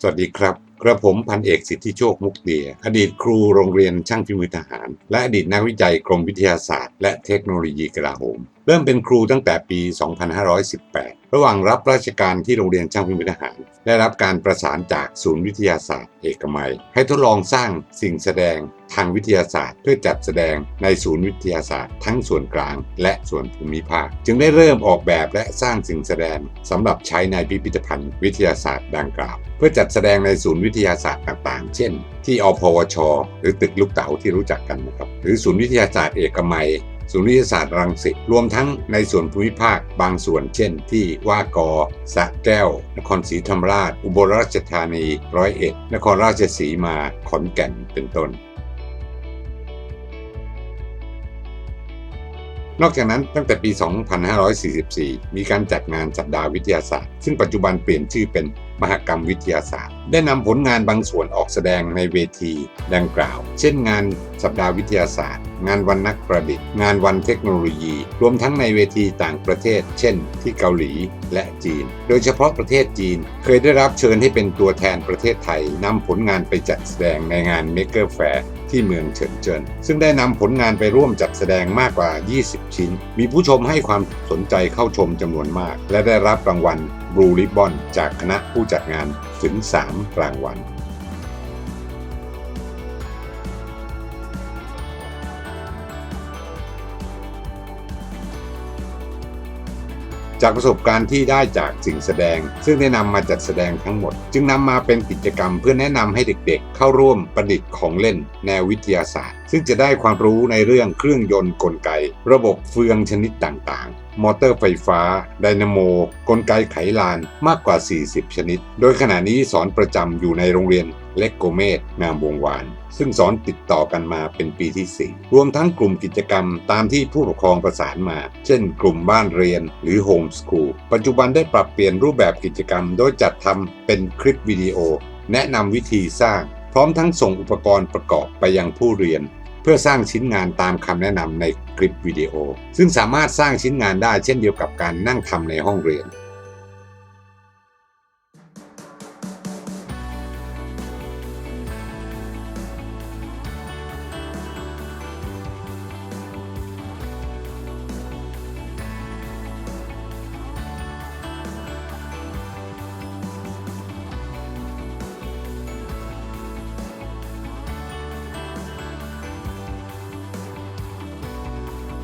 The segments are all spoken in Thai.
สวัสดีครับ กระผมพันเอกสิทธิโชคมุกเดีย อดีตครูโรงเรียนช่างฝีมือทหาร และอดีตนักวิจัยกรมวิทยาศาสตร์ และเทคโนโลยีกลาโหม เริ่มเป็นครูตั้งแต่ปี 2518 ระหว่างรับราชการที่โรงเรียนช่างฝีมือทหาร ได้รับการประสานจากศูนย์วิทยาศาสตร์ เอกมัย ให้ทดลองสร้างสิ่งแสดงทางวิทยาศาสตร์ เพื่อจัดแสดงในศูนย์วิทยาศาสตร์ ทั้งส่วนกลางและส่วนภูมิภาค จึงได้เริ่มออกแบบและสร้างสิ่งแสดงสำหรับใช้ในพิพิธภัณฑ์วิทยาศาสตร์ดังกล่าว เพื่อจัดแสดงในศูนย์วิทยาศาสตร์ต่างๆ เช่น ที่อพวช หรือตึกลูกเต๋าที่รู้จักกันนะครับหรือศูนย์วิทยาศาสตร์เอกมัย ศูนย์วิทยาศาสตร์รังสิตรวมทั้งในส่วนภูมิภาคบางส่วนเช่น ที่ว่ากอสระแก้ว นครศรีธรรมราช อุบลราชธานีร้อยเอ็ดนครราชสีมาขอนแก่นเป็นต้นนอกจากนั้นตั้งแต่ปี 2544 มีการจัดงานสัปดาห์วิทยาศาสตร์ ซึ่งปัจจุบันเปลี่ยนชื่อเป็น มหกรรมวิทยาศาสตร์ ได้นำผลงานบางส่วนออกแสดงในเวทีดังกล่าว เช่นงานสัปดาห์วิทยาศาสตร์ งานวันนักประดิษฐ์ งานวันเทคโนโลยี รวมทั้งในเวทีต่างประเทศ เช่น ที่เกาหลีและจีน โดยเฉพาะประเทศจีน เคยได้รับเชิญให้เป็นตัวแทนประเทศไทยนำผลงานไปจัดแสดงในงาน Maker Fair ที่เมืองเฉินเจิน ซึ่งได้นำผลงานไปร่วมจัดแสดงมากกว่า 20 ชิ้น มีผู้ชมให้ความสนใจเข้าชมจำนวนมาก และได้รับรางวัล บลูริบบอนจากคณะผู้จัดงานถึง 3 รางวัลจากประสบการณ์ที่ได้จากสิ่งแสดง ซึ่งได้นำมาจัดแสดงทั้งหมด จึงนำมาเป็นกิจกรรมเพื่อแนะนำให้เด็กๆเข้าร่วมประดิษฐ์ของเล่นแนววิทยาศาสตร์ ซึ่งจะได้ความรู้ในเรื่องเครื่องยนต์กลไก ระบบเฟืองชนิดต่างๆ มอเตอร์ไฟฟ้า ไดนาโม กลไกไขลานมากกว่า 40 ชนิด โดยขณะนี้สอนประจำอยู่ในโรงเรียนเล็กโกเมตงามวงวาน ซึ่งสอนติดต่อกันมาเป็นปีที่ 4 รวมทั้งกลุ่มกิจกรรมตามที่ผู้ปกครองประสานมา เช่นกลุ่มบ้านเรียนหรือโฮมสคูลปัจจุบันได้ปรับเปลี่ยนรูปแบบกิจกรรม โดยจัดทำเป็นคลิปวิดีโอ แนะนำวิธีสร้าง พร้อมทั้งส่งอุปกรณ์ประกอบไปยังผู้เรียน พื่อสร้างชิ้นงานตามคำแนะนำในคลิปวิดีโอ ซึ่งสามารถสร้างชิ้นงานได้เช่นเดียวกับการนั่งทำในห้องเรียน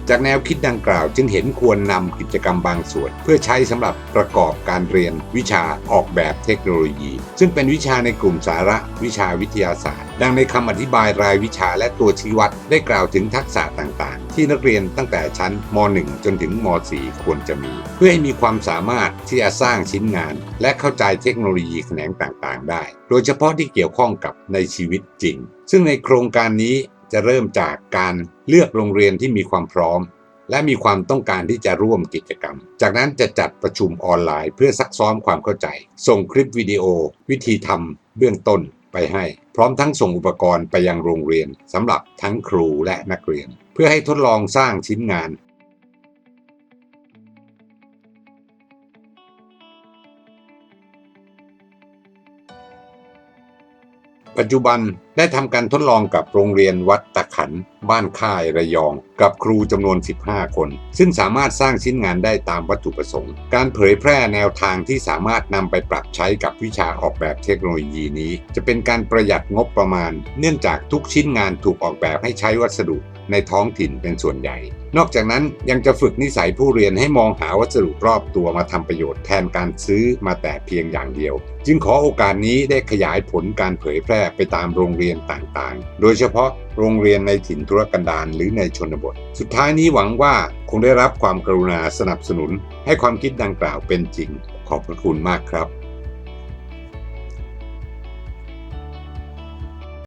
จากแนวคิดดังกล่าวจึงเห็นควรนำกิจกรรมบางส่วน เพื่อใช้สำหรับประกอบการเรียนวิชาออกแบบเทคโนโลยี ซึ่งเป็นวิชาในกลุ่มสาระวิชาวิทยาศาสตร์ ดังในคำอธิบายรายวิชาและตัวชี้วัดได้กล่าวถึงทักษะต่างๆ ที่นักเรียนตั้งแต่ชั้นม .1 จนถึงม .4 ควรจะมี เพื่อให้มีความสามารถที่จะสร้างชิ้นงาน และเข้าใจเทคโนโลยีแขนงต่างๆ ได้ โดยเฉพาะที่เกี่ยวข้องกับในชีวิตจริง ซึ่งในโครงการนี้ จะเริ่มจากการเลือกโรงเรียนที่มีความพร้อม และมีความต้องการที่จะร่วมกิจกรรม จากนั้นจะจัดประชุมออนไลน์ เพื่อซักซ้อมความเข้าใจ ส่งคลิปวิดีโอ วิธีทำเบื้องต้นไปให้ พร้อมทั้งส่งอุปกรณ์ไปยังโรงเรียนสำหรับทั้งครูและนักเรียน เพื่อให้ทดลองสร้างชิ้นงาน ปัจจุบันได้ทำการทดลองกับโรงเรียนวัดตะขัน บ้านค่ายระยอง กับครูจำนวน 15 คน ซึ่งสามารถสร้างชิ้นงานได้ตามวัตถุประสงค์ การเผยแพร่แนวทางที่สามารถนำไปปรับใช้กับวิชาออกแบบเทคโนโลยีนี้ จะเป็นการประหยัดงบประมาณ เนื่องจากทุกชิ้นงานถูกออกแบบให้ใช้วัสดุในท้องถิ่นเป็นส่วนใหญ่ นอกจากนั้นยังจะฝึกนิสัยผู้เรียนให้มองหาวัสดุรอบตัวมาทำประโยชน์แทนการซื้อมาแต่เพียงอย่างเดียว จึงขอโอกาสนี้ได้ขยายผลการเผยแพร่ไปตามโรงเรียนต่างๆ โดยเฉพาะโรงเรียนในถิ่นทุรกันดารหรือในชนบท สุดท้ายนี้หวังว่าคงได้รับความกรุณาสนับสนุน ให้ความคิดดังกล่าวเป็นจริง ขอบพระคุณมากครับ